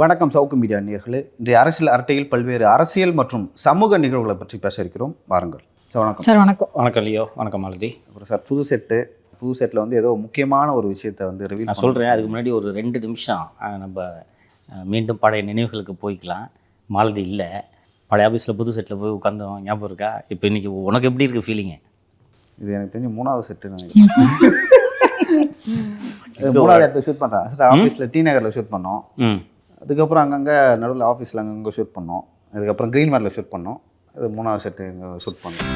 வணக்கம் சவுக்கு மீடியா நேயர்களே இன்றைய அரசியல் அரட்டையில் பல்வேறு அரசியல் மற்றும் சமூக நிகழ்வுகளை பற்றி பேச இருக்கிறோம். வாருங்கள். சார் வணக்கம். சார் வணக்கம். வணக்கம் லியோ. வணக்கம் மாலதி. அப்புறம் சார் புது செட்டு. புது செட்டில் வந்து ஏதோ முக்கியமான ஒரு விஷயத்தை வந்து ரிவீல் நான் சொல்கிறேன் அதுக்கு முன்னாடி ஒரு ரெண்டு நிமிஷம் நம்ம மீண்டும் பழைய நினைவுகளுக்கு போய்க்கலாம். மாலதி இல்லை. பழைய ஆஃபீஸில் புது செட்டில் போய் உட்காந்தோம் ஞாபகம் இருக்கா? இப்போ இன்னைக்கு உனக்கு எப்படி இருக்குது ஃபீலிங்கு இது எனக்கு தெரிஞ்சு மூணாவது செட்டு நினைக்கிறேன். இது மூணாவது இடத்துல ஷூட் பண்ணுறேன் சார் ஆஃபீஸில் டி நகரில் ஷூட் பண்ணோம். ம். அதுக்கப்புறம் அங்கங்கே நடுவில் ஆஃபீஸில் அங்கங்கே ஷூட் பண்ணோம். அதுக்கப்புறம் க்ரீன் மேரில் ஷூட் பண்ணோம். இது மூணாவது செட்டு இங்கே ஷூட் பண்ணோம்.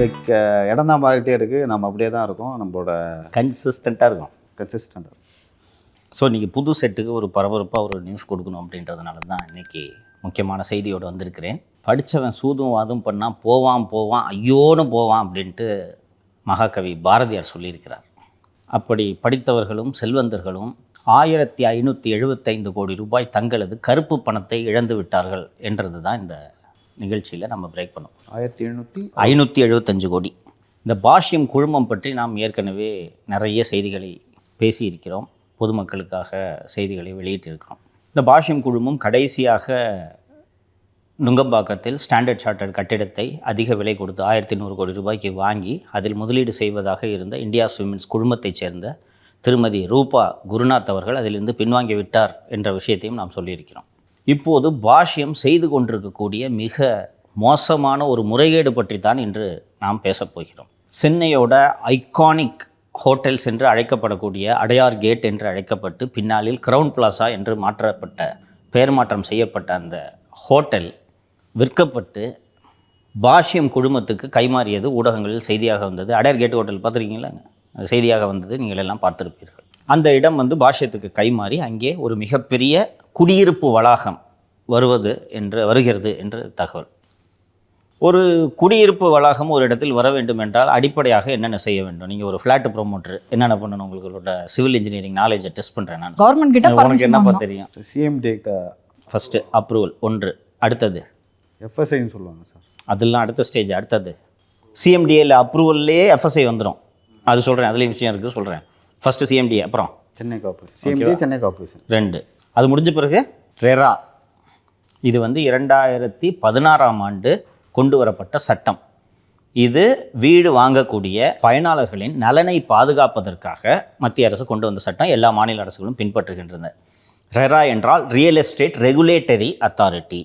லைக் இடம் தான் மாறிட்டே இருக்குது நம்ம அப்படியே தான் இருக்கோம். நம்மளோட கன்சிஸ்டண்ட்டாக இருக்கும். கன்சிஸ்டன்ட் ஸோ இன்றைக்கி புது செட்டுக்கு ஒரு பரபரப்பாக ஒரு நியூஸ் கொடுக்கணும் அப்படின்றதுனால தான் இன்றைக்கி முக்கியமான செய்தியோடு வந்திருக்கிறேன். படித்தவன் சூதும் வாதும் பண்ணால் போவான் போவான் ஐயோன்னு போவான் அப்படின்ட்டு மகாகவி பாரதியார் சொல்லியிருக்கிறார். அப்படி படித்தவர்களும் செல்வந்தர்களும் ஆயிரத்தி ஐநூற்றி எழுபத்தைந்து கோடி ரூபாய் தங்களது கருப்பு பணத்தை இழந்து விட்டார்கள் என்றது தான் இந்த நிகழ்ச்சியில் நம்ம பிரேக் பண்ணோம் ஆயிரத்தி எழுநூற்றி ஐநூற்றி எழுபத்தஞ்சு கோடி. இந்த பாஷ்யம் குழுமம் பற்றி நாம் ஏற்கனவே நிறைய செய்திகளை பேசியிருக்கிறோம். பொதுமக்களுக்காக செய்திகளை வெளியிட்டிருக்கிறோம். இந்த பாஷ்யம் குழுமம் கடைசியாக நுங்கம்பாக்கத்தில் ஸ்டாண்டர்ட் சார்ட்டர்ட் கட்டிடத்தை அதிக விலை கொடுத்து ஆயிரத்தி நூறு கோடி ரூபாய்க்கு வாங்கி அதில் முதலீடு செய்வதாக இருந்த இந்தியா ஸ்விமின்ஸ் குழுமத்தைச் சேர்ந்த திருமதி ரூபா குருநாத் அவர்கள் அதிலிருந்து பின்வாங்கி விட்டார் என்ற விஷயத்தையும் நாம் சொல்லியிருக்கிறோம். இப்போது பாஷ்யம் செய்து கொண்டிருக்கக்கூடிய மிக மோசமான ஒரு முறைகேடு பற்றி தான் இன்று நாம் பேசப்போகிறோம் சென்னையோட ஐகானிக் ஹோட்டல்ஸ் என்று அழைக்கப்படக்கூடிய அடையார் கேட் என்று அழைக்கப்பட்டு பின்னாளில் கிரவுன் பிளாசா என்று மாற்றப்பட்ட பெயர் மாற்றம் செய்யப்பட்ட அந்த ஹோட்டல் விற்கப்பட்டு பாஷ்யம் குழுமத்துக்கு கைமாறியது ஊடகங்களில் செய்தியாக வந்தது. அடையார் கேட் ஹோட்டல் பார்த்துருக்கீங்களா? அது செய்தியாக வந்தது. நீங்கள் எல்லாம் பார்த்துருப்பீர்கள். அந்த இடம் வந்து பாஷ்யத்துக்கு கைமாறி அங்கே ஒரு மிகப்பெரிய குடியிருப்பு வளாகம் வருவது என்று வருகிறது என்று தகவல். ஒரு குடியிருப்பு வளாகம் ஒரு இடத்தில் வர வேண்டும் என்றால் அடிப்படையாக என்னென்ன செய்ய வேண்டும்? நீங்கள் ஒரு ஃப்ளாட் ப்ரொமோட்டர் என்னென்ன பண்ணணும்? உங்களோட சிவில் இன்ஜினியரிங் நாலேஜை டெஸ்ட் பண்ணுறேன் நான். கவர்மெண்ட் கிட்ட உனக்கு பர்மிஷன் என்னப்பா தெரியும்? சிஎம்டி ஃபஸ்ட்டு அப்ரூவல் ஒன்று. அடுத்தது? எஃப்எஸ்ஐன்னு சொல்லுவாங்க சார். அதெல்லாம் அடுத்த ஸ்டேஜ் அடுத்தது? சிஎம்டிஏல அப்ரூவல்லே எஃப்எஸ்ஐ வந்துடும் அது சொல்கிறேன் அதுலேயும் விஷயம் இருக்குது சொல்கிறேன் ஃபஸ்ட்டு சிஎம்டிஏ அப்புறம்? Chennai corporation CMD Chennai corporation ரெண்டு. அது முடிஞ்ச பிறகு ரெரா இது வந்து இரண்டாயிரத்தி பதினாறாம் ஆண்டு கொண்டு வரப்பட்ட சட்டம். இது வீடு வாங்கக்கூடிய பயனாளர்களின் நலனை பாதுகாப்பதற்காக மத்திய அரசு கொண்டு வந்த சட்டம். எல்லா மாநில அரசுகளும் பின்பற்றுகின்றன. ரெரா என்றால் ரியல் எஸ்டேட் ரெகுலேட்டரி அத்தாரிட்டி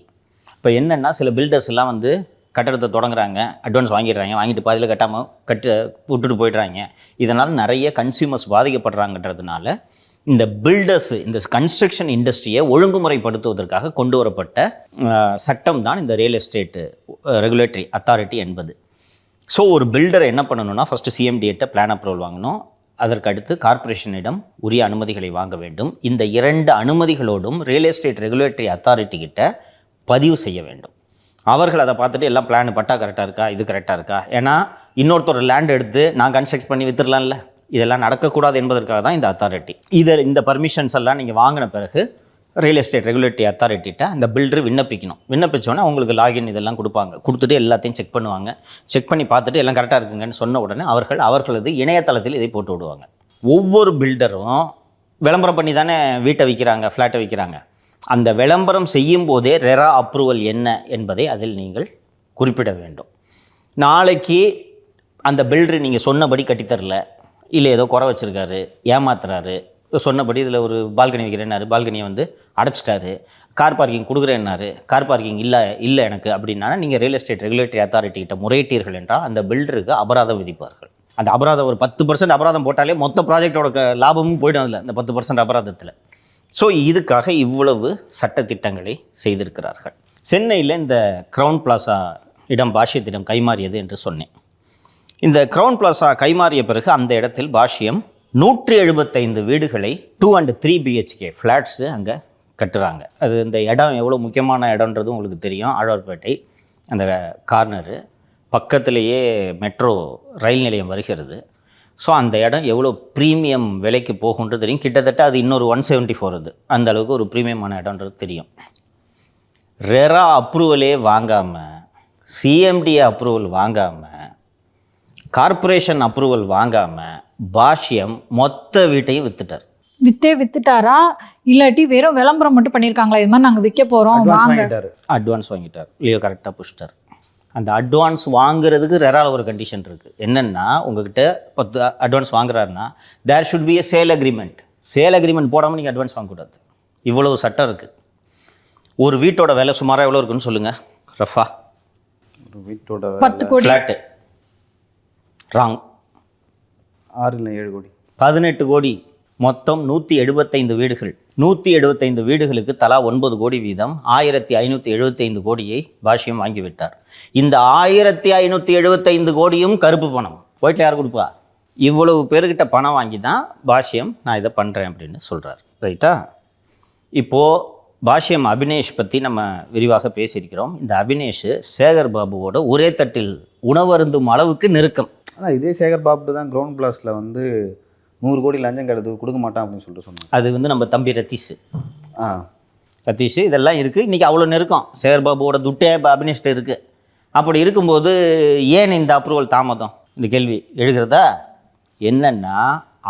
இப்போ என்னென்னா சில பில்டர்ஸ் எல்லாம் வந்து கட்டடத்தை தொடங்குறாங்க அட்வான்ஸ் வாங்கிடுறாங்க வாங்கிட்டு பாதியில் கட்டாமல் கட்டு விட்டுட்டு போயிடுறாங்க. இதனால் நிறைய கன்சியூமர்ஸ் பாதிக்கப்படுறாங்கன்றதுனால இந்த பில்டர்ஸ் இந்த கன்ஸ்ட்ரக்ஷன் இண்டஸ்ட்ரியை ஒழுங்குமுறைப்படுத்துவதற்காக கொண்டு வரப்பட்ட சட்டம் தான் இந்த ரியல் எஸ்டேட்டு ரெகுலேட்டரி அத்தாரிட்டி என்பது. ஸோ ஒரு பில்டரை என்ன பண்ணணும்னா ஃபஸ்ட்டு சிஎம்டிஏட்ட பிளான் அப்ரூவல் வாங்கணும். அதற்கு அடுத்து கார்ப்பரேஷனிடம் உரிய அனுமதிகளை வாங்க வேண்டும். இந்த இரண்டு அனுமதிகளோடும் ரியல் எஸ்டேட் ரெகுலேட்டரி அத்தாரிட்டி கிட்ட பதிவு செய்ய வேண்டும். அவர்கள் அதை பார்த்துட்டு எல்லாம் பிளான் பட்டா கரெக்டாக இருக்கா? இது கரெக்டாக இருக்கா? ஏன்னா இன்னொருத்தர் லேண்ட் எடுத்து நான் கன்ஸ்ட்ரக்ட் பண்ணி வித்துடலாம்ல. இதெல்லாம் நடக்கக்கூடாது என்பதற்காக தான் இந்த அத்தாரிட்டி இதை இந்த பர்மிஷன்ஸ் எல்லாம் நீங்கள் வாங்கின பிறகு ரியல் எஸ்டேட் ரெகுலேட்டரி அத்தாரிட்டிகிட்ட அந்த பில்டர் விண்ணப்பிக்கணும். விண்ணப்பிச்சோன்னே அவங்களுக்கு லாகின் இதெல்லாம் கொடுப்பாங்க. கொடுத்துட்டு எல்லாத்தையும் செக் பண்ணுவாங்க. செக் பண்ணி பார்த்துட்டு எல்லாம் கரெக்டாக இருக்குங்கன்னு சொன்ன உடனே அவர்கள் அவர்களது இணையதளத்தில் இதை போட்டு விடுவாங்க. ஒவ்வொரு பில்டரும் விளம்பரம் பண்ணி தானே வீட்டை விற்கிறாங்க ஃப்ளாட்டை விற்கிறாங்க அந்த விளம்பரம் செய்யும் போதே ரெரா அப்ரூவல் என்ன என்பதை அதில் நீங்கள் குறிப்பிட வேண்டும். நாளைக்கு அந்த பில்டர் நீங்கள் சொன்னபடி கட்டித்தரல இல்லை ஏதோ குறை வச்சுருக்காரு ஏமாத்துறாரு. சொன்னபடி இதில் ஒரு பால்கனி வைக்கிறேன்னாரு. பால்கனியை வந்து அடைச்சிட்டாரு. கார் பார்க்கிங் கொடுக்குறேன்னாரு. கார் பார்க்கிங் இல்லை இல்லை எனக்கு அப்படின்னா நீங்கள் ரியல் எஸ்டேட் ரெகுலேட்டரி அத்தாரிட்டி கிட்ட முறையிட்டீர்கள் என்றால் அந்த பில்டருக்கு அபராதம் விதிப்பார்கள். அந்த அபராதம் ஒரு பத்து பர்சன்ட் அபராதம் போட்டாலே மொத்த ப்ராஜெக்டோட லாபமும் போயிடும் அதில் இந்த பத்து பர்சன்ட் அபராதத்தில். ஸோ இதுக்காக இவ்வளவு சட்டத்திட்டங்களை செய்திருக்கிறார்கள். சென்னையில் இந்த க்ரௌன் பிளாசா இடம் பாஷ்யத்திடம் கைமாறியது என்று சொன்னேன். இந்த கிரவுன் பிளாசா கைமாறிய பிறகு அந்த இடத்தில் பாஷ்யம் நூற்றி எழுபத்தைந்து வீடுகளை two and three BHK flats அங்கே கட்டுறாங்க. அது இந்த இடம் எவ்வளோ முக்கியமான இடம்ன்றது உங்களுக்கு தெரியும். ஆழ்வார்பேட்டை அந்த கார்னரு பக்கத்திலேயே மெட்ரோ ரயில் நிலையம் வருகிறது. ஸோ அந்த இடம் எவ்வளோ ப்ரீமியம் விலைக்கு போகுன்றது தெரியும். கிட்டத்தட்ட அது இன்னொரு ஒன் செவன்ட்டி ஃபோர் அது. அந்த அளவுக்கு ஒரு ப்ரீமியமான இடம்ன்றது தெரியும். ரெரா அப்ரூவலே வாங்காமல் சிஎம்டி அப்ரூவல் வாங்காமல் கார்ப்பரேஷன் அப்ரூவல் வாங்காமல் பாஷ்யம் மொத்த வீட்டையும் வித்துட்டார். வித்தே வித்துட்டாரா? இல்லாட்டி வெறும் விளம்பரம் மட்டும் பண்ணியிருக்காங்களா இது மாதிரி நாங்க விற்க போறோம் அட்வான்ஸ் வாங்க. வாங்கிட்டாரு. அட்வான்ஸ் வாங்கிட்டார். லியோ கரெக்டாக புஷ்டார் அந்த அட்வான்ஸ் வாங்குறதுக்கு ரெரால ஒரு கண்டிஷன் இருக்குது என்னென்னா உங்ககிட்ட பத்து advance வாங்குறாருன்னா there should be a sale agreement sale agreement போடாமல் நீங்கள் அட்வான்ஸ் வாங்கக்கூடாது. இவ்வளவு சட்டம் இருக்குது ஒரு வீட்டோட விலை சுமாராக எவ்வளோ இருக்குன்னு சொல்லுங்கள் ரஃபா. ஒரு வீட்டோட பத்து கோடி. Flat wrong. ஆறு இல்லை ஏழு கோடி. பதினெட்டு கோடி மொத்தம் நூற்றி எழுபத்தைந்து வீடுகள். நூற்றி எழுபத்தைந்து வீடுகளுக்கு தலா ஒன்பது கோடி வீதம் ஆயிரத்தி ஐநூற்றி எழுபத்தைந்து கோடியை பாஷ்யம் வாங்கிவிட்டார். இந்த ஆயிரத்தி ஐநூற்றி எழுபத்தைந்து கோடியும் கருப்பு பணம். போயிட்டு யார் கொடுப்பா? இவ்வளவு பேர்கிட்ட பணம் வாங்கி தான் பாஷ்யம் நான் இதை பண்ணுறேன் அப்படின்னு சொல்கிறார் ரைட்டா? இப்போது பாஷ்யம் அபினேஷ் பற்றி நம்ம விரிவாக பேசியிருக்கிறோம். இந்த அபினேஷ் சேகர் பாபுவோட ஒரே தட்டில் உணவருந்தும் அளவுக்கு நெருக்கம். ஆனால் இதே சேகர் பாபு தான் கிரவுண்ட் பிளாஸில் வந்து நூறு கோடி லஞ்சம் கிடையாது கொடுக்க மாட்டான் அப்படின்னு சொல்லிட்டு சொன்னாங்க. அது வந்து நம்ம தம்பி ரத்தீஷ். ஆ. சதீஷ் இதெல்லாம் இருக்குது இன்றைக்கி அவ்வளோ நெருக்கம். சேகர் பாபுவோட துட்டே இப்போ அபினிஷ்ட இருக்குது அப்படி இருக்கும்போது ஏன் இந்த அப்ரூவல் தாமதம்? இந்த கேள்வி எழுகிறதா? என்னன்னா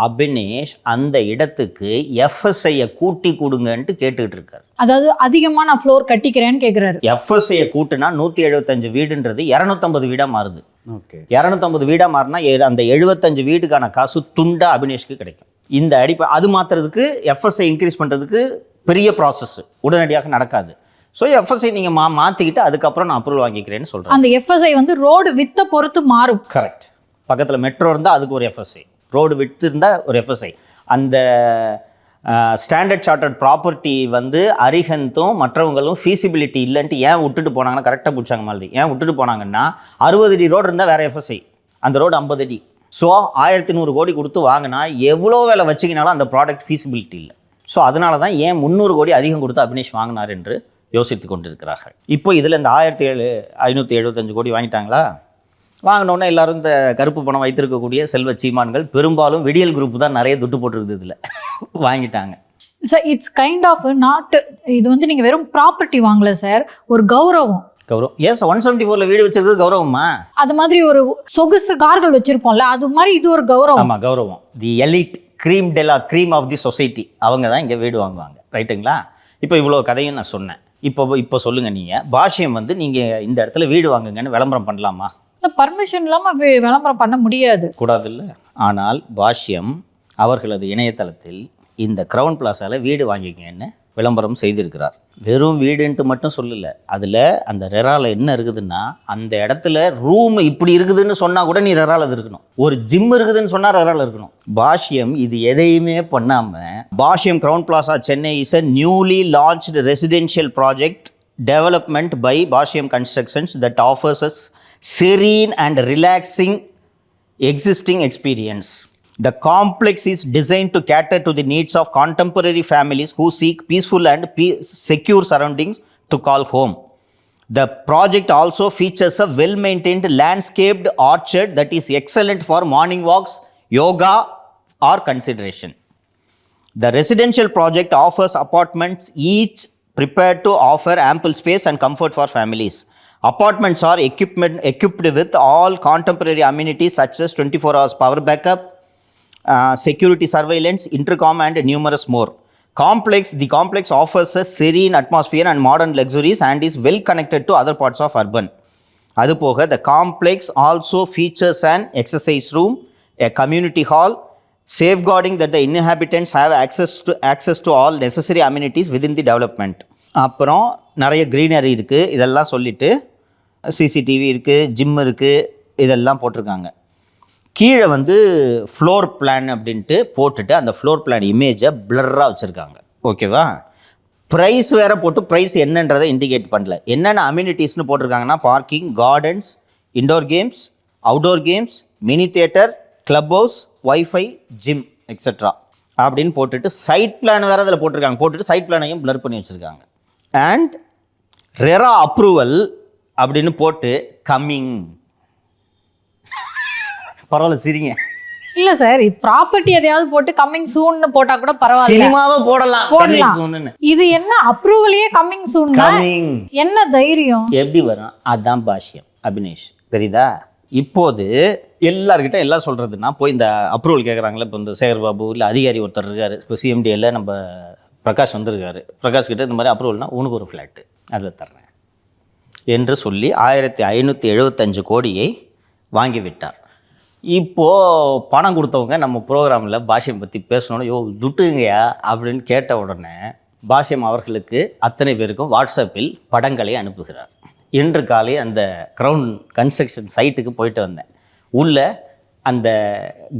அபினேஷ் அந்த இடத்துக்கு எஃப்எஸ்ஐயை கூட்டி கொடுங்கன்ட்டு கேட்டுக்கிட்டு இருக்காரு. அதாவது அதிகமா நான் ஃப்ளோர் கட்டிக்கிறேன்னு கேக்குறாரு. எஃப்எஸ்ஐயை கூட்டுனா நூற்றி எழுபத்தஞ்சு வீடுன்றது இரநூத்தம்பது வீடாக மாறுது. ஓகே. இரநூத்தம்பது வீடாக மாறினா அந்த எழுபத்தஞ்சு வீடுக்கான காசு துண்டா அபினேஷ்க்கு கிடைக்கும். இந்த அடிப்படை அது மாற்றுறதுக்கு எஃப்எஸ்ஐ இன்க்ரீஸ் பண்ணுறதுக்கு பெரிய ப்ராசஸ் உடனடியாக நடக்காது. ஸோ எஃப்எஸ்ஐ நீங்கள் மா மாற்றிக்கிட்டு அதுக்கப்புறம் நான் அப்ரூவல் வாங்கிக்கிறேன்னு சொல்கிறேன் அந்த எஃப்எஸ்ஐ வந்து ரோடு வித்த பொறுத்து மாறும். கரெக்ட் பக்கத்தில் மெட்ரோ இருந்தால் அதுக்கு ஒரு எஃப்எஸ்ஐ ரோடு விட்டு இருந்தால் ஒரு எஃப்எஸ்ஐ அந்த ஸ்டாண்டர்ட் சார்ட்டர்ட் ப்ராப்பர்ட்டி வந்து அரிஹந்தும் மற்றவங்களும் ஃபீசிபிலிட்டி இல்லைன்ட்டு ஏன் விட்டுட்டு போனாங்கன்னா கரெக்டாக பிடிச்சாங்க மாதிரி. ஏன் விட்டுட்டு போனாங்கன்னா அறுபது அடி ரோடு இருந்தால் வேறு எஃப்எஸ்ஐ அந்த ரோடு ஐம்பது அடி. ஸோ ஆயிரத்தி நூறு கோடி கொடுத்து வாங்கினா எவ்வளோ வேலை வச்சிக்கினாலும் அந்த ப்ராடக்ட் ஃபீசிபிலிட்டி இல்லை. ஸோ அதனால தான் ஏன் முந்நூறு கோடி அதிகம் கொடுத்து அபினேஷ் வாங்கினார் என்று யோசித்து கொண்டிருக்கிறார்கள். இப்போ இதில் இந்த ஆயிரத்தி ஏழு ஐநூற்றி எழுபத்தஞ்சு கோடி வாங்கிட்டாங்களா? வாங்கினோன்னே எல்லாரும் இந்த கருப்பு பணம் வைத்திருக்கக்கூடிய செல்வ சீமான்கள் பெரும்பாலும் விடியல் குரூப் தான் நிறைய துட்டு போட்டிருக்குது இதில். வாங்கிட்டாங்க. Sir it's kind of not இது வந்து நீங்க வெறும் ப்ராப்பர்ட்டி வாங்கல சார் ஒரு கௌரவம். கௌரவம். எஸ் ஒன் செவன்ட்டி ஃபோரில் வீடு வச்சிருக்கிறது கௌரவமா? அது மாதிரி ஒரு சொகுசு கார்கள் வச்சிருப்போம்ல அது மாதிரி இது ஒரு கௌரவம். ஆமாம் கௌரவம். The elite cream de la cream of the society அவங்க தான் இங்கே வீடு வாங்குவாங்க. ரைட்டுங்களா இப்போ இவ்வளோ கதையும் நான் சொன்னேன். இப்போ இப்போ சொல்லுங்கள் நீங்கள் பாஷ்யம் வந்து நீங்கள் இந்த இடத்துல வீடு வாங்குங்கன்னு விளம்பரம் பண்ணலாமா? பர்மிஷன் இல்லாமல் விளம்பரம் பண்ண முடியாது. கூடாதுல்ல. ஆனால் பாஷ்யம் அவர்களது இணையதளத்தில் இந்த கிரவுன் பிளாஸால வீடு வாங்கிக்கன்னு விளம்பரம் செய்திருக்கிறார். வெறும் வீடுன்ட்டு மட்டும் சொல்லல. அதில் அந்த ரெரால என்ன இருக்குதுன்னா அந்த இடத்துல ரூம் இப்படி இருக்குதுன்னு சொன்னால் கூட நீ ரெரால் அது இருக்கணும். ஒரு ஜிம் இருக்குதுன்னு சொன்னால் ரெரால் இருக்கணும். பாஷ்யம் இது எதையுமே பண்ணாமல் Bashyam crown plaza Chennai is a newly launched residential project development by Bashyam constructions that offers serene and relaxing existing experience. The complex is designed to cater to the needs of contemporary families who seek peaceful and pe- secure surroundings to call home. The project also features a well maintained landscaped orchard that is excellent for morning walks, yoga, or consideration. The residential project offers apartments each prepared to offer ample space and comfort for families. Apartments are equipment, equipped with all contemporary amenities such as 24 hours power backup, uh, security surveillance, intercom, and numerous more. Complex, the complex offers a serene atmosphere and modern luxuries and is well connected to other parts of urban. அதுபோக the complex also features an exercise room, a community hall, safeguarding that the inhabitants have access to access to all necessary amenities within the development. அப்புறம் நிறைய greenery இருக்குது இதெல்லாம் சொல்லிட்டு CCTV இருக்குது gym இருக்குது இதெல்லாம் போட்டிருக்காங்க. கீழே வந்து ஃப்ளோர் பிளான் அப்படின்ட்டு போட்டுட்டு அந்த ஃப்ளோர் பிளான் இமேஜை பிளர்ராக வச்சுருக்காங்க. ஓகேவா ப்ரைஸ் வேறு போட்டு ப்ரைஸ் என்னன்றதை இண்டிகேட் பண்ணல. என்னென்ன அம்யூனிட்டிஸ்னு போட்டிருக்காங்கன்னா parking gardens indoor games outdoor games mini theatre club house Wi-Fi gym etcetera அப்படின்னு போட்டுட்டு சைட் பிளான் வேறு அதில் போட்டிருக்காங்க. போட்டுட்டு சைட் பிளானையும் பிளர் பண்ணி வச்சுருக்காங்க. அண்ட் ரெரா அப்ரூவல் அப்படின்னு போட்டு கம்மிங் பரவாயில்ல சிரிங்க. இல்ல சார் ப்ராப்பர்ட்டி எதையாவது போட்டு கம்மிங் சூன்னு போட்டா கூட பரவாயில்ல. சினிமாவை போடலாம் போடலாம். இது என்ன அப்ரூவலையே கம்மிங் சூன் Coming. என்ன தைரியம்? எப்படி வரும்? அதான் பாஷ்யம் அபினேஷ். தெரியுதா? இப்போது எல்லார்கிட்ட எல்லாம் சொல்கிறதுனா போய் இந்த அப்ரூவல் கேட்குறாங்களே இப்போ இந்த சேகர் பாபு இல்லை அதிகாரி ஒருத்தர் இருக்கார். இப்போ சிஎம்டியில் நம்ம பிரகாஷ் வந்திருக்காரு. பிரகாஷ் கிட்ட இந்த மாதிரி அப்ரூவல்னா உனக்கு ஒரு ஃப்ளாட்டு அதில் தர்றேன். என்று சொல்லி ஆயிரத்தி ஐநூற்றி எழுபத்தஞ்சு கோடியை வாங்கி விட்டார் இப்போது பணம் கொடுத்தவங்க நம்ம ப்ரோக்ராமில் பாஷ்யம் பற்றி பேசணும்னு யோ துட்டுங்கயா அப்படின்னு கேட்ட உடனே பாஷ்யம் அவர்களுக்கு அத்தனை பேருக்கும் வாட்ஸ்அப்பில் படங்களை அனுப்புகிறார். இன்று காலை அந்த கிரவுண்ட் கன்ஸ்ட்ரக்ஷன் சைட்டுக்கு போயிட்டு வந்தேன். உள்ளே அந்த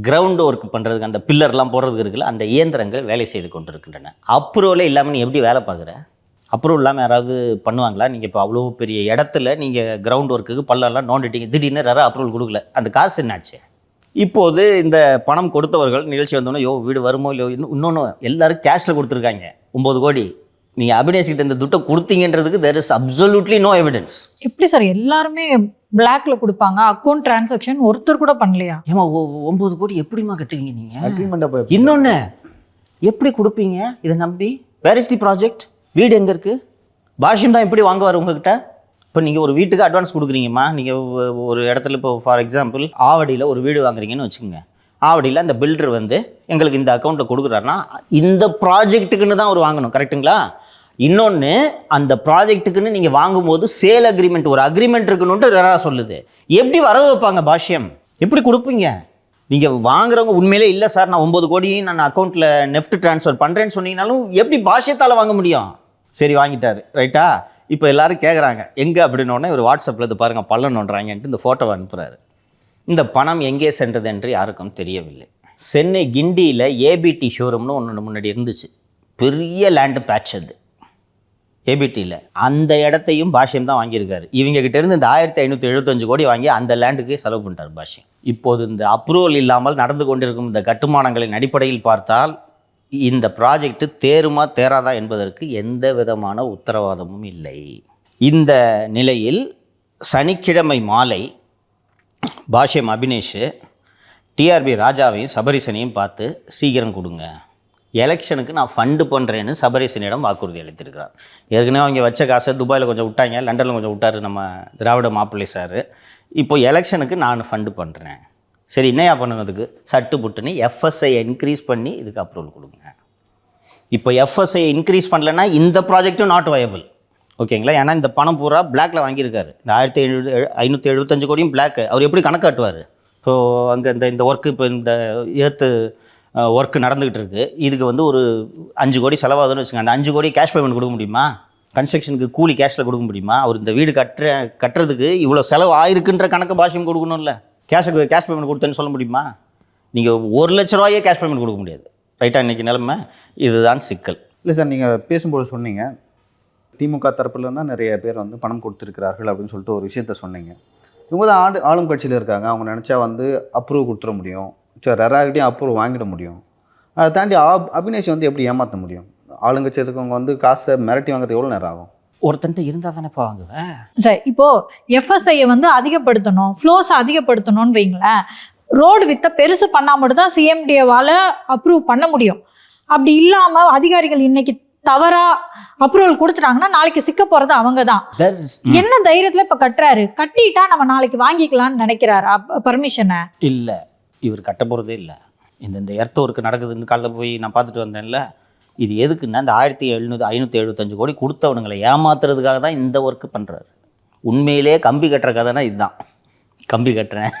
கிரவுண்ட் ஒர்க் பண்ணுறதுக்கு அந்த பில்லர்லாம் போடுறதுக்கு இருக்குல்ல அந்த இயந்திரங்கள் வேலை செய்து கொண்டிருக்கின்றன. அப்ரூவலே இல்லாமல் நீ எப்படி வேலை பார்க்குற? அப்ரூவல் இல்லாமல் யாராவது பண்ணுவாங்களா? நீங்கள் இப்போ அவ்வளோ பெரிய இடத்துல நீங்கள் கிரவுண்ட் ஒர்க்குக்கு பள்ளம்லாம் நோண்டிட்டீங்க. திடீர்னு யாரும் அப்ரூவல் கொடுக்கல. அந்த காசு என்னாச்சு? இப்போது இந்த பணம் கொடுத்தவர்கள் நிகழ்ச்சி வந்தோன்னே யோ வீடு வருமோ இல்லையோ? இன்னும் இன்னொன்று எல்லாரும் கேஷில் கொடுத்துருக்காங்க. ஒம்பது கோடி. நீங்கள் அபிநேஷ் இந்த துட்டை கொடுத்தீங்கன்றதுக்கு there is absolutely no evidence எப்படி சார்? எல்லாருமே பிளாக்ல கொடுப்பாங்க. அக்கௌண்ட் டிரான்சாக்ஷன் ஒருத்தர் கூட பண்ணலையா? ஏமா ஒம்பது கோடி எப்படிம்மா கட்டுவீங்க நீங்கள் இன்னொன்று எப்படி கொடுப்பீங்க? இதை நம்பி வேர் இஸ் தி ப்ராஜெக்ட் வீடு எங்கே இருக்குது பாஷ்யம் தான் எப்படி வாங்குவார் உங்ககிட்ட? இப்போ நீங்கள் ஒரு வீட்டுக்கு அட்வான்ஸ் கொடுக்குறீங்கம்மா. நீங்கள் ஒரு இடத்துல இப்போ ஃபார் எக்ஸாம்பிள் ஆவடியில் ஒரு வீடு வாங்குறீங்கன்னு வச்சுக்கோங்க. ஆவடியில் அந்த பில்டர் வந்து எங்களுக்கு இந்த அக்கௌண்ட்டில் கொடுக்குறாருன்னா இந்த ப்ராஜெக்ட்டுக்குன்னு தான் அவர் வாங்கணும். கரெக்ட்டுங்களா இன்னொன்று அந்த ப்ராஜெக்ட்டுக்குன்னு நீங்கள் வாங்கும்போது சேல் அக்ரிமெண்ட் ஒரு அக்ரிமெண்ட் இருக்கணுன்ட்டு ரெரா சொல்லுது. எப்படி வர வைப்பாங்க பாஷ்யம்? எப்படி கொடுப்பீங்க? நீங்கள் வாங்குறவங்க உண்மையிலே இல்லை சார் நான் ஒம்பது கோடியும் நான் அக்கௌண்ட்டில் நெஃப்ட் ட்ரான்ஸ்ஃபர் பண்ணுறேன்னு சொன்னீங்கனாலும் எப்படி பாஷ்யத்தால் வாங்க முடியும்? சரி வாங்கிட்டாரு. ரைட்டா இப்போ எல்லாரும் கேட்குறாங்க எங்கே அப்படின்னோடனே ஒரு வாட்ஸ்அப்பில் இது பாருங்கள் பள்ளம் இந்த ஃபோட்டோவை அனுப்புகிறாரு இந்த பணம் எங்கே சென்றது என்று யாருக்கும் தெரியவில்லை. சென்னை கிண்டியில் ஏபிடி ஷோரூம்னு ஒன்று முன்னாடி இருந்துச்சு. பெரிய லேண்டு பேட்ச் அது. ஏபிடியில் அந்த இடத்தையும் பாஷ்யம் தான் வாங்கியிருக்காரு. இவங்ககிட்டேருந்து இருந்து இந்த ஆயிரத்தி ஐநூற்றி எழுபத்தஞ்சு கோடி வாங்கி அந்த லேண்டுக்கு செலவு பண்ணிட்டார் பாஷ்யம். இப்போது இந்த அப்ரூவல் இல்லாமல் நடந்து கொண்டிருக்கும் இந்த கட்டுமானங்களின் அடிப்படையில் பார்த்தால் இந்த ப்ராஜெக்ட் தேருமா தேராதா என்பதற்கு எந்த விதமான உத்தரவாதமும் இல்லை. இந்த நிலையில் சனிக்கிழமை மாலை பாஷ்யம் அபினேஷ் டிஆர்பி ராஜாவையும் சபரிசனையும் பார்த்து சீக்கிரம் கொடுங்க. எலெக்ஷனுக்கு நான் ஃபண்டு பண்ணுறேன்னு சபரிசனிடம் வாக்குறுதி அளித்திருக்கிறார். ஏற்கனவே அவங்க வச்ச காசை துபாயில் கொஞ்சம் விட்டாங்க லண்டனில் கொஞ்சம் விட்டார் நம்ம திராவிட மாப்பிள்ளை சார். இப்போ எலெக்ஷனுக்கு நான் ஃபண்டு பண்ணுறேன் சரி என்னையா பண்ணுறதுக்கு சட்டு புட்டுன்னு எஃப்எஸ்ஐ இன்க்ரீஸ் பண்ணி இதுக்கு அப்ரூவல் கொடுங்க. இப்போ எஃப்எஸ்ஐ இன்க்ரீஸ் பண்ணலன்னா இந்த ப்ராஜெக்ட்டும் நாட் வயபிள் ஓகேங்களா? ஏன்னா இந்த பணம் பூரா பிளாக்ல வாங்கியிருக்காரு. இந்த ஆயிரத்தி எழுபது ஐநூற்றி எழுபத்தஞ்சு கோடியும் பிளாக் அவர் எப்படி கணக்கு காட்டுவார்? ஸோ அங்கே இந்த இந்த ஒர்க்கு இப்போ இந்த ஏற்று ஒர்க்கு நடந்துகிட்டு இருக்கு. இதுக்கு வந்து ஒரு அஞ்சு கோடி செலவாகுதுன்னு வச்சுக்கோங்க. அந்த அஞ்சு கோடி கேஷ் பேமெண்ட் கொடுக்க முடியுமா? கன்ஸ்ட்ரக்ஷனுக்கு கூலி கேஷில் கொடுக்க முடியுமா? அவர் இந்த வீடு கட்டுற கட்டுறதுக்கு இவ்வளோ செலவு ஆயிருக்குன்ற கணக்கு பாஷ்யம் கொடுக்கணும்ல. கேஷுக்கு கேஷ் பேமெண்ட் கொடுத்தேன்னு சொல்ல முடியுமா? நீங்கள் ஒரு லட்ச ரூபாயே கேஷ் பேமெண்ட் கொடுக்க முடியாது. ரைட்டா இன்னைக்கு நிலமை? இதுதான் சிக்கல். இல்லை சார் நீங்கள் பேசும்போது சொன்னீங்க. திமுக தரப்புலேருந்து தான் நிறைய பேர் வந்து பணம் கொடுத்துருக்கிறார்கள் அப்படின்னு சொல்லிட்டு ஒரு விஷயத்த சொன்னீங்க. இவங்க தான் ஆடு ஆளும் கட்சியில் இருக்காங்க. அவங்க நினச்சா வந்து அப்ரூவ் கொடுத்துட முடியும். சரி ரெராகிட்டையும் அப்ரூவ் வாங்கிட முடியும். அதை தாண்டி ஆப் அபினேஷ் வந்து எப்படி ஏமாற்ற முடியும்? ஆளுங்கட்சி இருக்கவங்க வந்து காசை மிரட்டி வாங்குறது எவ்வளோ நேரம் ஆகும்? ஒருத்தன்ட்ட இருந்தால் தானேப்பா வாங்குவேன் சார் இப்போ எஃப்எஸ்ஐ வந்து அதிகப்படுத்தணும் ஃப்ளோஸ் அதிகப்படுத்தணும்னு வைங்களேன். ரோடு வித்த பெருசு பண்ணா மட்டும் தான் சிஎம்டிஏவால அப்ரூவ் பண்ண முடியும். அப்படி இல்லாம அதிகாரிகள் இன்னைக்கு தவறா அப்ரூவல் கொடுத்துட்டாங்கன்னா நாளைக்கு சிக்க போறது அவங்க தான் என்ன தைரியத்துல இப்ப கட்டுறாரு? கட்டிட்டா நம்ம நாளைக்கு வாங்கிக்கலாம்னு நினைக்கிறாரு? பர்மிஷனை இல்லை. இவர் கட்ட போகிறதே இல்லை. இந்த இந்த எர்த்த ஒர்க்கு நடக்குதுன்னு காலைல போய் நான் பார்த்துட்டு வந்தேன்ல. இது எதுக்குன்னா இந்த ஆயிரத்தி எழுநூறு ஐநூற்றி எழுபத்தஞ்சு கோடி கொடுத்தவனுங்களை ஏமாத்துறதுக்காக தான் இந்த ஒர்க்கு பண்ணுறாரு உண்மையிலே கம்பி கட்டுற கதைனா இதுதான். கம்பி கட்டுறேன்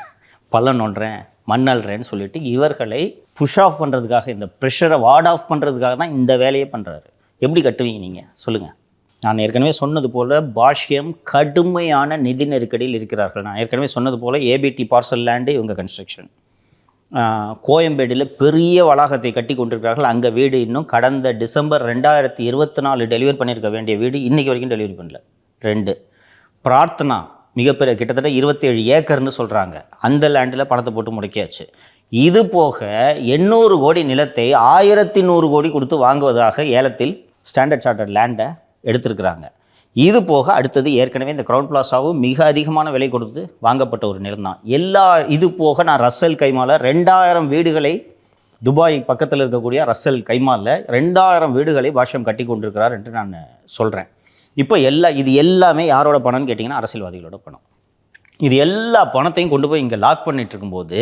பள்ளம் நோண்டுறேன் மண்ணல்றேன்னு சொல்லிட்டு இவர்களை புஷ் ஆஃப் பண்ணுறதுக்காக இந்த ப்ரெஷரை வார்ட் ஆஃப் பண்ணுறதுக்காக தான் இந்த வேலையை பண்ணுறாரு எப்படி கட்டுவீங்க நீங்கள் சொல்லுங்கள் நான் ஏற்கனவே சொன்னது போல் பாஷ்யம் கடுமையான நிதி நெருக்கடியில் இருக்கிறார்கள். நான் ஏற்கனவே சொன்னது போல் ஏபிடி பார்சல் லேண்டு இவங்க கன்ஸ்ட்ரக்ஷன் கோயம்பேடில் பெரிய வளாகத்தை கட்டி கொண்டிருக்கிறார்கள். அங்கே வீடு இன்னும் கடந்த டிசம்பர் ரெண்டாயிரத்தி இருபத்தி நாலு டெலிவரி பண்ணியிருக்க வேண்டிய வீடு இன்றைக்கி வரைக்கும் டெலிவரி பண்ணல. ரெண்டு பிரார்த்தனா மிகப்பெரிய கிட்டத்தட்ட இருபத்தேழு ஏக்கர்னு சொல்கிறாங்க அந்த லேண்டில் பணத்தை போட்டு முடக்கியாச்சு. இது போக எண்ணூறு கோடி நிலத்தை ஆயிரத்தி நூறு கோடி கொடுத்து வாங்குவதாக ஏலத்தில் ஸ்டாண்டர்ட் சார்ட்டர் லேண்டை எடுத்திருக்கிறாங்க. இது போக அடுத்தது ஏற்கனவே இந்த க்ரௌன் பிளாஸாவும் மிக அதிகமான விலை கொடுத்து வாங்கப்பட்ட ஒரு நிலம் தான் எல்லா இது போக நான் ரஸ்ஸல் கைமால ரெண்டாயிரம் வீடுகளை துபாய் பக்கத்தில் இருக்கக்கூடிய ரசல் கைமாலில் ரெண்டாயிரம் வீடுகளை பாஷ்யம் கட்டி கொண்டிருக்கிறார் என்று நான் சொல்கிறேன் இப்போ எல்லா இது எல்லாமே யாரோட பணம்னு கேட்டிங்கன்னா அரசியல்வாதிகளோட பணம். இது எல்லா பணத்தையும் கொண்டு போய் இங்கே லாக் பண்ணிட்டு இருக்கும்போது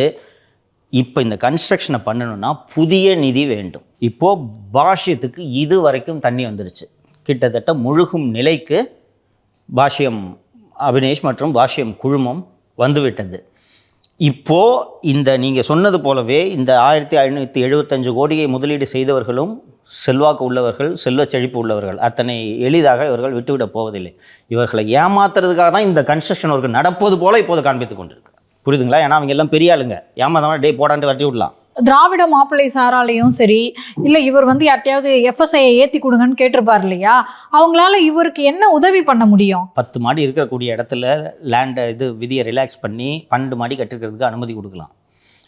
இப்போ இந்த கன்ஸ்ட்ரக்ஷனை பண்ணணும்னா புதிய நிதி வேண்டும். இப்போது பாஷ்யத்துக்கு இது வரைக்கும் தண்ணி வந்துருச்சு. கிட்டத்தட்ட முழுகும் நிலைக்கு பாஷ்யம் அபினேஷ் மற்றும் பாஷ்யம் குழுமம் வந்துவிட்டது. இப்போது இந்த நீங்கள் சொன்னது போலவே இந்த ஆயிரத்தி ஐநூற்றி எழுபத்தஞ்சு கோடியை முதலீடு செய்தவர்களும் செல்வாக்கு உள்ளவர்கள் செல்வச் செழிப்பு உள்ளவர்கள் அத்தனை எளிதாக இவர்கள் விட்டுவிடப் போவதில்லை. இவர்களை ஏமாத்துறதுக்காக தான் இந்த கன்ஸ்ட்ரக்ஷன் ஒர்க் நடப்பது போல இப்போது காண்பித்து கொண்டிருக்கு. புரியுதுங்களா? ஏன்னா அவங்க எல்லாம் பெரிய ஆளுங்க. ஏமாதவங்க டே போடாண்டு வட்டி விடலாம். திராவிட மாப்பிள்ளை சாராலையும் சரி இல்லை இவர் வந்து யார்ட்டையாவது எஃப்எஸ்ஐயை ஏற்றி கொடுங்கன்னு கேட்டிருப்பார் இல்லையா? அவங்களால இவருக்கு என்ன உதவி பண்ண முடியும்? பத்து மாடி இருக்கக்கூடிய இடத்துல லேண்டை இது விதியை ரிலாக்ஸ் பண்ணி பன்னெண்டு மாடி கட்டிருக்கிறதுக்கு அனுமதி கொடுக்கலாம்.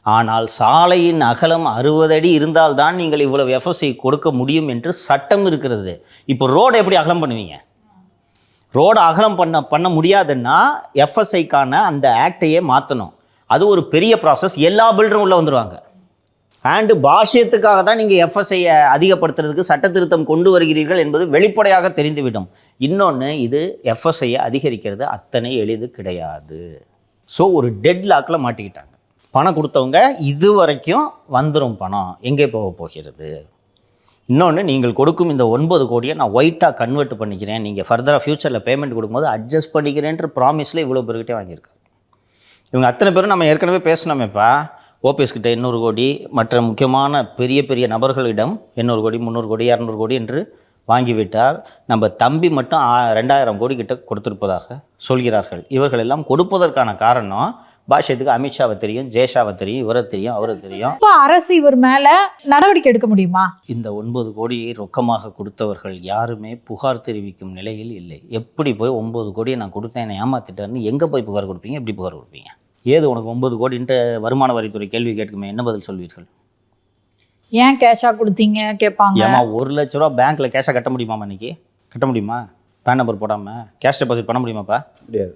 ஆனால் சாலையின் அகலம் அறுபது அடி இருந்தால்தான் நீங்கள் இவ்வளவு எஃப்எஸ்ஐ கொடுக்க முடியும் என்று சட்டம் இருக்கிறது. இப்போ ரோடை எப்படி அகலம் பண்ணுவீங்க? ரோடை அகலம் பண்ண பண்ண முடியாதுன்னா எஃப்எஸ்ஐக்கான அந்த ஆக்டையே மாற்றணும் அது ஒரு பெரிய ப்ராசஸ் எல்லா பில்டரும் உள்ளே வந்துடுவாங்க அண்டு பாஷ்யத்துக்காக தான் நீங்கள் எஃப்எஸ்ஐயை அதிகப்படுத்துறதுக்கு சட்ட திருத்தம் கொண்டு வருகிறீர்கள் என்பது வெளிப்படையாக தெரிந்துவிடும். இன்னொன்று இது எஃப்எஸ்ஐயை அதிகரிக்கிறது அத்தனை எளிது கிடையாது. ஸோ ஒரு டெட் லாக்கில் மாட்டிக்கிட்டாங்க. பணம் கொடுத்தவங்க இது வரைக்கும் வந்துடும் பணம். எங்கே போக போகிறது? இன்னொன்று நீங்கள் கொடுக்கும் இந்த ஒன்பது கோடியை நான் ஒயிட்டாக கன்வெர்ட் பண்ணிக்கிறேன். நீங்கள் ஃபர்தராக ஃப்யூச்சரில் பேமெண்ட் கொடுக்கும்போது அட்ஜஸ்ட் பண்ணிக்கிறேன்ற ப்ராமிஸில் இவ்வளோ பேர்கிட்டே வாங்கியிருக்காங்க. இவங்க அத்தனை பேரும் நம்ம ஏற்கனவே பேசினோமேப்பா. ஓபிஎஸ் கிட்ட எண்ணூறு கோடி மற்ற முக்கியமான பெரிய பெரிய நபர்களிடம் எண்ணூறு கோடி முந்நூறு கோடி இரநூறு கோடி என்று வாங்கிவிட்டார். நம்ம தம்பி மட்டும் ரெண்டாயிரம் கோடி கிட்ட கொடுத்திருப்பதாக சொல்கிறார்கள். இவர்கள் எல்லாம் கொடுப்பதற்கான காரணம் பாஷ்யத்துக்கு அமித்ஷாவை தெரியும் ஜெயஷாவை தெரியும் இவரை தெரியும் அவரை தெரியும். இப்போ அரசு இவர் மேல நடவடிக்கை எடுக்க முடியுமா? இந்த ஒன்பது கோடியை ரொக்கமாக கொடுத்தவர்கள் யாருமே புகார் தெரிவிக்கும் நிலையில் இல்லை. எப்படி போய் ஒன்பது கோடியை நான் கொடுத்தேன் என்னை ஏமாத்திட்டேன்னு எங்கே போய் புகார் கொடுப்பீங்க? எப்படி புகார் கொடுப்பீங்க? ஏது உனக்கு ஒன்பது கோடின்ட்டு வருமான வரித்துறை கேள்வி கேட்குமே? என்ன பதில் சொல்வீர்கள்? ஏன் கேஷா கொடுத்தீங்க? கேட்பாங்க. ஏமா ஒரு லட்ச ரூபா பேங்க்கில் கேஷாக கட்ட முடியுமாமா இன்னைக்கு? கட்ட முடியுமா? பேன் நம்பர் போடாமல் கேஷ் டெபாசிட் பண்ண முடியுமாப்பா? முடியாது.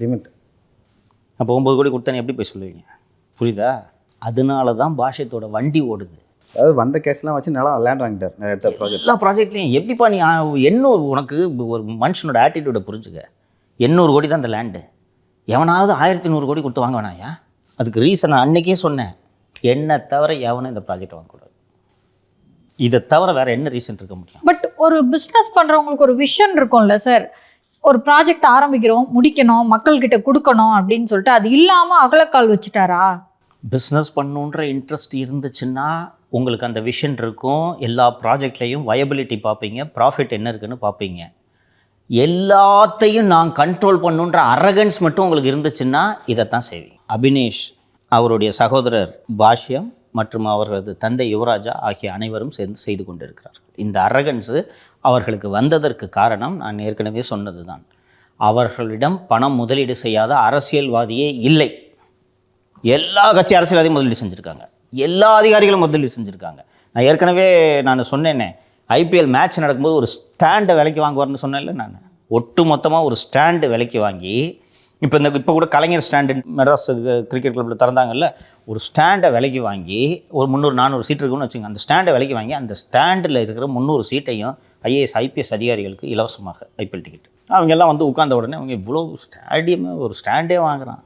லிமிட் அப்போ ஒம்பது கோடி கொடுத்தேன்னு எப்படி போய் சொல்லுவீங்க? புரியுதா? அதனால தான் பாஷ்யத்தோட வண்டி ஓடுது. அதாவது வந்த கேஷ்லாம் வச்சு நிலம் லேண்ட் வாங்கிட்டார். நிறைய ப்ராஜெக்ட் எல்லா ப்ராஜெக்ட்லையும் எப்படிப்பா நீ எண்ணூறு உனக்கு ஒரு மனுஷனோட ஆட்டிடியூடை புரிஞ்சுக்க. எண்ணூறு கோடி தான் அந்த லேண்டு எவனாவது ஆயிரத்தி நூறு கோடி கொடுத்து வாங்க வேணாயா அதுக்கு ரீசன் நான் அன்னைக்கே சொன்னேன். என்னை தவிர எவனும் இந்த ப்ராஜெக்ட் வாங்கக்கூடாது. இதை தவிர வேற என்ன ரீசன் இருக்க முடியும்? பட் ஒரு பிஸ்னஸ் பண்றவங்களுக்கு ஒரு விஷன் இருக்கும்ல சார் ஒரு ப்ராஜெக்ட் ஆரம்பிக்கிறோம் முடிக்கணும் மக்கள்கிட்ட கொடுக்கணும் அப்படின்னு சொல்லிட்டு அது இல்லாம அகலக்கால் வச்சுட்டாரா? பிஸ்னஸ் பண்ணுன்ற இன்ட்ரெஸ்ட் இருந்துச்சுன்னா உங்களுக்கு அந்த விஷன் இருக்கும். எல்லா ப்ராஜெக்ட்லேயும் வயபிலிட்டி பார்ப்பீங்க. ப்ராஃபிட் என்ன இருக்குன்னு பார்ப்பீங்க. எல்லாத்தையும் நான் கண்ட்ரோல் பண்ணுன்ற அரகன்ஸ் மட்டும் உங்களுக்கு இருந்துச்சுன்னா இதைத்தான் செய்வீங்க. அபினேஷ் அவருடைய சகோதரர் பாஷ்யம் மற்றும் அவர்களது தந்தை யுவராஜா ஆகிய அனைவரும் சேர்ந்து செய்து கொண்டிருக்கிறார்கள். இந்த அரகன்ஸு அவர்களுக்கு வந்ததற்கு காரணம் நான் ஏற்கனவே சொன்னது தான் அவர்களிடம் பணம் முதலீடு செய்யாத அரசியல்வாதியே இல்லை. எல்லா கட்சி அரசியல்வாதியும் முதலீடு செஞ்சுருக்காங்க. எல்லா அதிகாரிகளும் முதலீடு செஞ்சுருக்காங்க. நான் ஏற்கனவே நான் சொன்னேனே ஐபிஎல் மேட்ச் நடக்கும்போது ஒரு ஸ்டாண்டை விலைக்கு வாங்குவார்னு சொன்னேன்ல நான். ஒட்டு மொத்தமாக ஒரு ஸ்டாண்டு விலைக்கு வாங்கி இப்போ இந்த இப்போ கூட கலைஞர் ஸ்டாண்டு மெட்ராஸ் கிரிக்கெட் கிளப்பில் திறந்தாங்கல்ல ஒரு ஸ்டாண்டை விலைக்கு வாங்கி ஒரு முந்நூறு நானூறு சீட் இருக்குன்னு வச்சுங்க அந்த ஸ்டாண்டை விலைக்கு வாங்கி அந்த ஸ்டாண்டில் இருக்கிற முந்நூறு சீட்டையும் ஐஏஎஸ் ஐபிஎஸ் அதிகாரிகளுக்கு இலவசமாக ஐபிஎல் டிக்கெட் அவங்க எல்லாம் வந்து உட்காந்த உடனே அவங்க இவ்வளோ ஸ்டாடியமே ஒரு ஸ்டாண்டே வாங்குகிறான்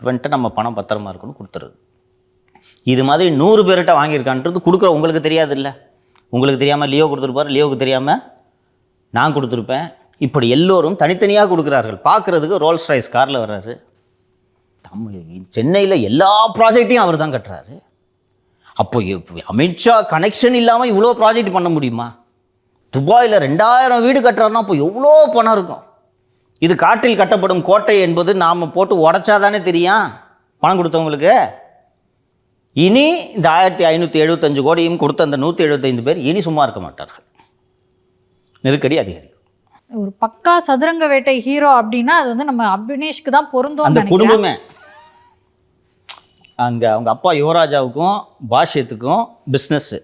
இவன்ட்டு நம்ம பணம் பத்திரமா இருக்குன்னு கொடுத்துருது இது மாதிரி நூறு பேர்கிட்ட வாங்கியிருக்கான்றது கொடுக்குற உங்களுக்கு தெரியாது இல்லை உங்களுக்கு தெரியாமல் லியோ கொடுத்துருப்பாரு லியோவுக்கு தெரியாமல் நான் கொடுத்துருப்பேன். இப்படி எல்லோரும் தனித்தனியாக கொடுக்குறார்கள். பார்க்குறதுக்கு ரோல்ஸ் ரைஸ் காரில் வர்றாரு. தமிழ் சென்னையில் எல்லா ப்ராஜெக்டையும் அவர் தான் கட்டுறாரு. அப்போ அமித்ஷா கனெக்ஷன் இல்லாமல் இவ்வளோ ப்ராஜெக்ட் பண்ண முடியுமா? துபாயில் ரெண்டாயிரம் வீடு கட்டுறாருன்னா அப்போ எவ்வளோ பணம் இருக்கும்? இது காட்டில் கட்டப்படும் கோட்டை என்பது நாம் போட்டு உடச்சாதானே தெரியும்? பணம் கொடுத்தவங்களுக்கு? இனி இந்த ஆயிரத்தி ஐநூற்றி எழுபத்தஞ்சு கோடியும் கொடுத்த அந்த நூற்றி எழுபத்தைந்து பேர் இனி சும்மா இருக்க மாட்டார்கள். நெருக்கடி அதிகரிக்கும். ஒரு பக்கா சதுரங்க வேட்டை ஹீரோ அப்படின்னா அது வந்து நம்ம அபினேஷ்க்கு தான் பொருந்தும் அந்த குடும்பமே. அங்கே அவங்க அப்பா யுவராஜாவுக்கும் பாஷ்யத்துக்கும் பிஸ்னஸ்ஸு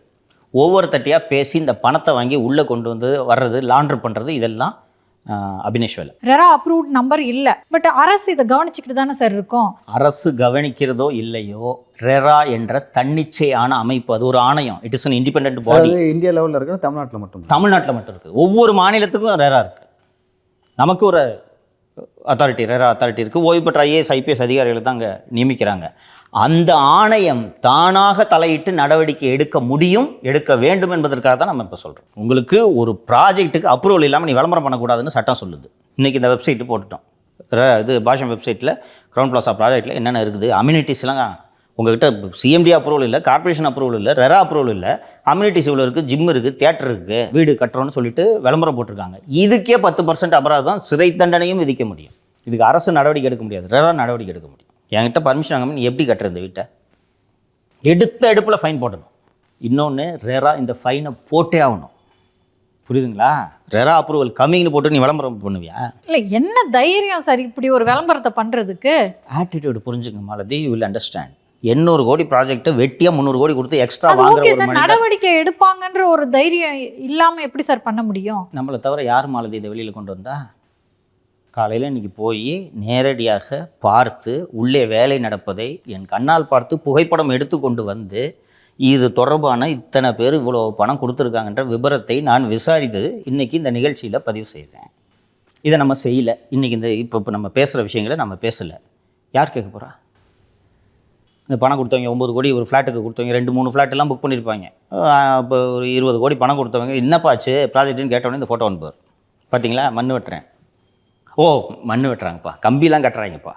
ஒவ்வொரு தட்டியாக பேசி இந்த பணத்தை வாங்கி உள்ளே கொண்டு வந்து வர்றது லாண்ட்ரு பண்ணுறது இதெல்லாம் அபினேஷ் வேலை. ரெரா அப்ரூவ்ட் நம்பர் இல்லை. பட் அரசு இதை கவனிச்சுக்கிட்டு தானே சார் இருக்கும். அரசு கவனிக்கிறதோ இல்லையோ ரெரா என்ற தன்னிச்சையான அமைப்பு அது ஒரு ஆணையம். It is an independent body India லெவலில் இருக்கிற தமிழ்நாட்டில் மட்டும் தமிழ்நாட்டில் மட்டும் இருக்குது ஒவ்வொரு மாநிலத்துக்கும் ரெரா இருக்குது நமக்கு ஒரு அத்தாரிட்டி ரெரா அத்தாரிட்டி இருக்குது ஓய்வு பெற்ற ஐஏஎஸ் ஐபிஎஸ் அதிகாரிகளை தான் அங்கே நியமிக்கிறாங்க. அந்த ஆணையம் தானாக தலையிட்டு நடவடிக்கை எடுக்க முடியும் எடுக்க வேண்டும் என்பதற்காக தான் நம்ம இப்போ சொல்கிறோம் உங்களுக்கு ஒரு ப்ராஜெக்ட்டுக்கு அப்ரூவல் இல்லாமல் நீ விளம்பரம் பண்ணக்கூடாதுன்னு சட்டம் சொல்லுது. இன்றைக்கி இந்த வெப்சைட்டு போட்டுட்டோம். ர- இது பாஷம் வெப்சைட்டில் க்ரௌண்ட் பிளாசா ப்ராஜெக்ட்டில் என்னென்ன இருக்குது? அம்யூனிட்டிஸ்லாம் உங்ககிட்ட சிஎம்டி அப்ரூவல் இல்லை கார்ப்பரேஷன் அப்ரூவல் இல்லை ரெரா அப்ரூவல் இல்லை அம்யூனிட்டிஸ் இவ்வளோ இருக்குது ஜிம் இருக்குது தியேட்டர் இருக்குது வீடு கட்டுறோன்னு சொல்லிட்டு விளம்பரம் போட்டிருக்காங்க. இதுக்கே பத்து பர்சன்ட் அபராதம் சிறை தண்டனையும் விதிக்க முடியும். இதுக்கு அரசு நடவடிக்கை எடுக்க முடியாது ரெரா நடவடிக்கை எடுக்க முடியும். என்கிட்ட பர்மிஷன் வாங்காம நீ எப்படி கட்டுற இந்த வீட்டை? எடுத்த எடுப்பில் ஃபைன் போடணும். இன்னொன்று ரெரா இந்த ஃபைனை போட்டே ஆகணும். புரியுதுங்களா? ரெரா அப்ரூவல் கம்மிங்னு போட்டு நீ விளம்பரம் பண்ணுவியா? இல்லை என்ன தைரியம் சார் இப்படி ஒரு விளம்பரத்தை பண்ணுறதுக்கு ஆட்டிடியூட் புரிஞ்சுங்க மாலதி யூ வில் அண்டர்ஸ்டாண்ட் எண்ணூறு கோடி ப்ராஜெக்ட்டை வெட்டியாக முந்நூறு கோடி கொடுத்து எக்ஸ்ட்ரா வாங்குற நடவடிக்கை எடுப்பாங்கன்ற ஒரு தைரியம் இல்லாமல் எப்படி சார் பண்ண முடியும்? நம்மளை தவிர யார் மாலதி இதை வெளியில் கொண்டு வந்தா? காலையில் இன்னைக்கு போய் நேரடியாக பார்த்து உள்ளே வேலை நடப்பதை என் கண்ணால் பார்த்து புகைப்படம் எடுத்து கொண்டு வந்து இது தொடர்பான இத்தனை பேர் இவ்வளோ பணம் கொடுத்துருக்காங்கன்ற விபரத்தை நான் விசாரித்து இன்னைக்கு இந்த நிகழ்ச்சியில் பதிவு செய்தேன். இதை நம்ம செய்யலை. இன்னைக்கு இந்த இப்போ இப்போ நம்ம பேசுகிற விஷயங்களை நம்ம பேசலை. யார் கேட்க போகிறா இந்த பணம் கொடுத்தவங்க ஒம்பது கோடி ஒரு ஃப்ளாட்டுக்கு கொடுத்தவங்க ரெண்டு மூணு ஃப்ளாட்டெல்லாம் புக் பண்ணியிருப்பாங்க இப்போ ஒரு இருபது கோடி பணம் கொடுத்தவங்க என்னப்பாச்சு ப்ராஜெக்ட்னு கேட்டோன்னே இந்த ஃபோட்டோ அனுப்புவார். பார்த்தீங்களா மண் வெட்டுறேன். ஓ மண் வெட்டுறாங்கப்பா. கம்பிலாம் கட்டுறாங்கப்பா.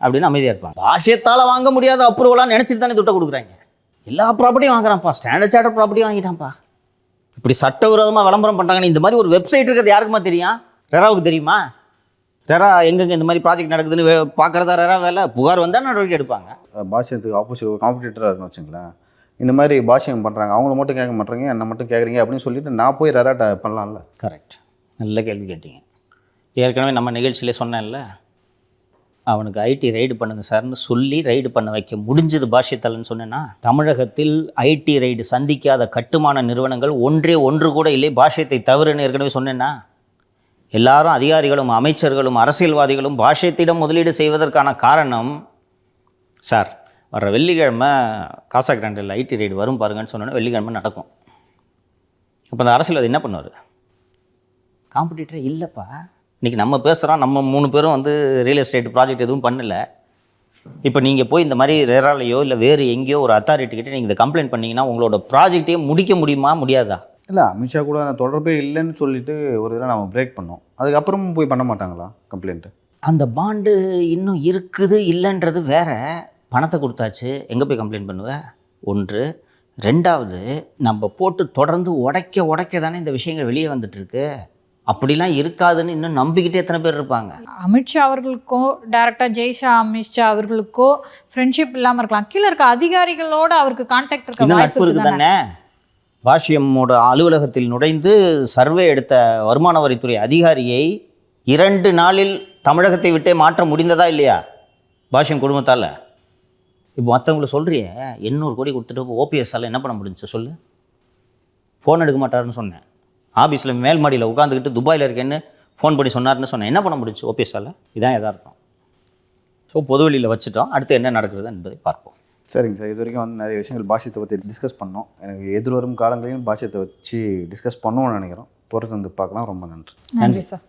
அப்படின்னு அமைதியாக இருப்பாங்க. பாஷ்யத்தால் வாங்க முடியாத அப்ரூவலாக நினச்சிட்டு தானே துட்டை கொடுக்குறாங்க. எல்லா ப்ராப்பர்ட்டியும் வாங்குறான்ப்பா. ஸ்டாண்டர்ட் சார்டர் ப்ராப்பர்ட்டி வாங்கிட்டான்ப்பா. இப்படி சட்டவிரோதமாக விளம்பரம் பண்ணுறாங்க இந்த மாதிரி ஒரு வெப்சைட் இருக்கிறது யாருக்குமா தெரியும்? ரெராவுக்கு தெரியுமா? ரெரா எங்கெங்கே இந்த மாதிரி ப்ராஜெக்ட் நடக்குதுன்னு வே- பார்க்கறதா ரெரா வேலை? புகார் வந்தால் நடவடிக்கை எடுப்பாங்க. பாஷ்யத்துக்கு ஆப்போசிட் காம்படிட்டராக இருக்குன்னு வச்சுங்களேன். இந்த மாதிரி பாஷ்யம் பண்ணுறாங்க அவங்கள மட்டும் கேட்க மாட்டேங்க என்னை மட்டும் கேட்குறீங்க அப்படின்னு சொல்லிட்டு நான் போய் ரெராட்டை பண்ணலாம்ல. கரெக்ட் நல்ல கேள்வி கேட்டீங்க. ஏற்கனவே நம்ம நிகழ்ச்சியிலே சொன்னேன்ல அவனுக்கு ஐடி ரைடு பண்ணுங்க சார்னு சொல்லி ரைடு பண்ண வைக்க முடிஞ்சது பாஷ்யத்தலன்னு சொன்னேன்னா தமிழகத்தில் ஐடி ரைடு சந்திக்காத கட்டுமான நிறுவனங்கள் ஒன்றே ஒன்று கூட இல்லை. பாஷ்யத்தை தவிரன்னு ஏற்கனவே சொன்னேன்னா எல்லாரும் அதிகாரிகளும் அமைச்சர்களும் அரசியல்வாதிகளும் பாஷ்யத்திடம் முதலீடு செய்வதற்கான காரணம் சார் வர்ற வெள்ளிக்கிழமை காசா கிராண்டில் ஐடி ரைடு வரும் பாருங்கன்னு சொன்னோன்னே வெள்ளிக்கிழமை நடக்கும். அப்போ அந்த அரசியல்வாதி என்ன பண்ணுவார்? காம்படிட்டரே இல்லைப்பா. இன்றைக்கி நம்ம பேசுகிறோம் நம்ம மூணு பேரும் வந்து ரியல் எஸ்டேட் ப்ராஜெக்ட் எதுவும் பண்ணல. இப்போ நீங்கள் போய் இந்த மாதிரி ரேராலையோ இல்லை வேறு எங்கேயோ ஒரு அத்தாரிட்டி கிட்ட நீங்கள் இதை கம்ப்ளைண்ட் பண்ணீங்கன்னா உங்களோட ப்ராஜெக்டையே முடிக்க முடியுமா முடியாதா? இல்லை அமித்ஷா கூட அந்த தொடர்பே இல்லைன்னு சொல்லிட்டு ஒரு இதில் நம்ம பிரேக் பண்ணோம். அதுக்கப்புறமும் போய் பண்ண மாட்டாங்களா கம்ப்ளைண்ட்டு அந்த பாண்டு இன்னும் இருக்குது இல்லைன்றது வேற. பணத்தை கொடுத்தாச்சு எங்கே போய் கம்ப்ளைண்ட் பண்ணுவ? ஒன்று. ரெண்டாவது நம்ம போட்டு தொடர்ந்து உடைக்க உடைக்க தானே இந்த விஷயங்கள் வெளியே வந்துட்டு இருக்கு அப்படிலாம் இருக்காதுன்னு இன்னும் நம்பிக்கிட்டே எத்தனை பேர் இருப்பாங்க? அமித்ஷா அவர்களுக்கோ டைரக்டாக ஜெய்ஷா அமித்ஷா அவர்களுக்கோ ஃப்ரெண்ட்ஷிப் இல்லாமல் இருக்கலாம். கீழே இருக்க அதிகாரிகளோட அவருக்கு கான்டாக்ட் இருக்க வாய்ப்பு நட்பு இருக்கு இருக்கு தானே பாஷ்யமோட அலுவலகத்தில் நுழைந்து சர்வே எடுத்த வருமான வரித்துறை அதிகாரியை இரண்டு நாளில் தமிழகத்தை விட்டே மாற்ற முடிந்ததா இல்லையா? பாஷ்யம் குடும்பத்தால். இப்போ மற்றவங்கள சொல்றியே எண்ணூறு கோடி கொடுத்துட்டு ஓபிஎஸ்ஸால் என்ன பண்ண முடிஞ்சுச்சு சொல்லு? ஃபோன் எடுக்க மாட்டாருன்னு சொன்னேன். ஆஃபீஸில் மேல் மாடியில் உட்காந்துக்கிட்டு துபாயில் இருக்கேன்னு ஃபோன் பண்ணி சொன்னாருன்னு சொன்னேன். என்ன பண்ண முடிஞ்சுச்சு ஓபிஎஸ்ஸால் இதான் யதார்த்தம். ஸோ பொதுவெளியில் வச்சுட்டோம். அடுத்து என்ன நடக்கிறது என்பதை பார்ப்போம். சரிங்க சார். இது வரைக்கும் வந்து நிறைய விஷயங்கள் பாஷ்யத்தை பற்றி டிஸ்கஸ் பண்ணோம். எனக்கு எதிர்வரும் காலங்களையும் பாஷ்யத்தை வச்சு டிஸ்கஸ் பண்ணுவோம்னு நினைக்கிறோம். பொறுத்து வந்து பார்க்கலாம். ரொம்ப நன்றி நன்றி. சார்.